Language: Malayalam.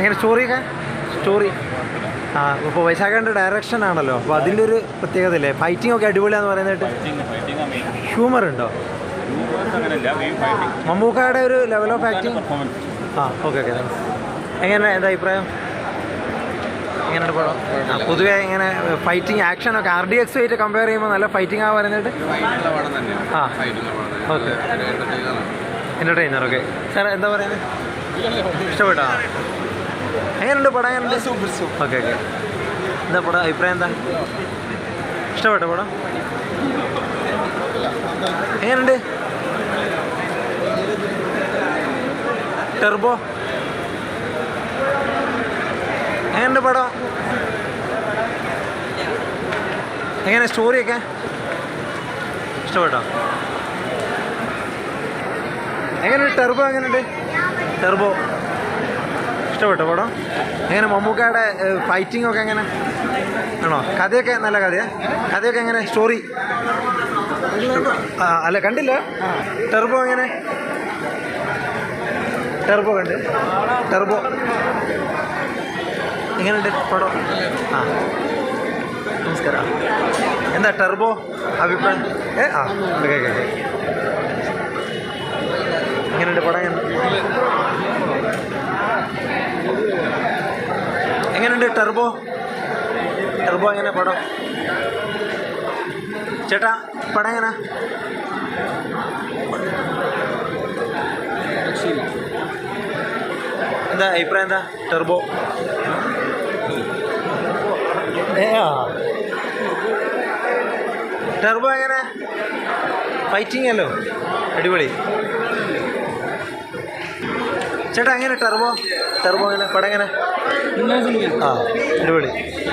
എങ്ങനെ സ്റ്റോറിയൊക്കെ? സ്റ്റോറി. ആ ഇപ്പോൾ വൈശാഖേന്റെ ഡയറക്ഷൻ ആണല്ലോ. അപ്പോൾ അതിന്റെ ഒരു പ്രത്യേകത അല്ലേ ഫൈറ്റിംഗ് ഒക്കെ അടിപൊളിയാന്ന് പറയുന്നതായിട്ട് ഹ്യൂമർ ഉണ്ടോ? മമ്മൂക്കയുടെ ഒരു ലെവൽ ഓഫ് ആക്ടിങ് ആ ഓക്കെ ഓക്കെ എങ്ങനെ എന്താ അഭിപ്രായം? എങ്ങനെയുണ്ട് പടം? പൊതുവേ ഇങ്ങനെ ഫൈറ്റിംഗ് ആക്ഷൻ ഒക്കെ ആർ ഡി എക്സ് ആയിട്ട് കമ്പയർ ചെയ്യുമ്പോൾ നല്ല ഫൈറ്റിംഗ് ആ പറയുന്നത് ആ. ഓക്കെ എന്റർടൈനർ ഓക്കെ സാർ എന്താ പറയുന്നത്? ഇഷ്ടപ്പെട്ടോ? എങ്ങനെയുണ്ട് പടം എങ്ങനെയുണ്ട് സൂപ്പർ സൂപ്പർ. Okay okay. എന്താ പടം? അഭിപ്രായം എന്താ? ഇഷ്ടപ്പെട്ടോ പടം? എങ്ങനെയുണ്ട്? ടെർബോ? എങ്ങനെയുണ്ട് പടം? എങ്ങനെ സ്റ്റോറിയൊക്കെ? ഇഷ്ടപ്പെട്ടോ? എങ്ങനെയുണ്ട്? ടെർബോ എങ്ങനെയുണ്ട്? ടെർബോ. ഇഷ്ടപ്പെട്ടോ പടം. എങ്ങനെ മമ്മൂക്കയുടെ ഫൈറ്റിംഗ് ഒക്കെ എങ്ങനെ? ആണോ? കഥയൊക്കെ നല്ല കഥയാ? കഥയൊക്കെ എങ്ങനെ? സ്റ്റോറി ആ അല്ല കണ്ടില്ല. ടെർബോ എങ്ങനെ? ടെർബോ കണ്ട്. ടെർബോ. എങ്ങനെയുണ്ട് പടം? ആ. നമസ്കാരം. എന്താ ടെർബോ? അഭിപ്രായം? ഏ ആ ഓക്കെ എങ്ങനെയുണ്ട് പടം എങ്ങനെ എങ്ങനെയുണ്ട് ടെർബോ? ടെർബോ എങ്ങനെ പടം? ചേട്ടാ പടം എങ്ങനെ? എന്താ അഭിപ്രായം എന്താ? ടെർബോ. ടെർബോ എങ്ങനെ? ഫൈറ്റിംഗ് അല്ലോ. അടിപൊളി. ചേട്ടാ എങ്ങനെ ടെർബോ? ടെർബോ എങ്ങനെ പടം എങ്ങനെ ആ അടിപൊളി.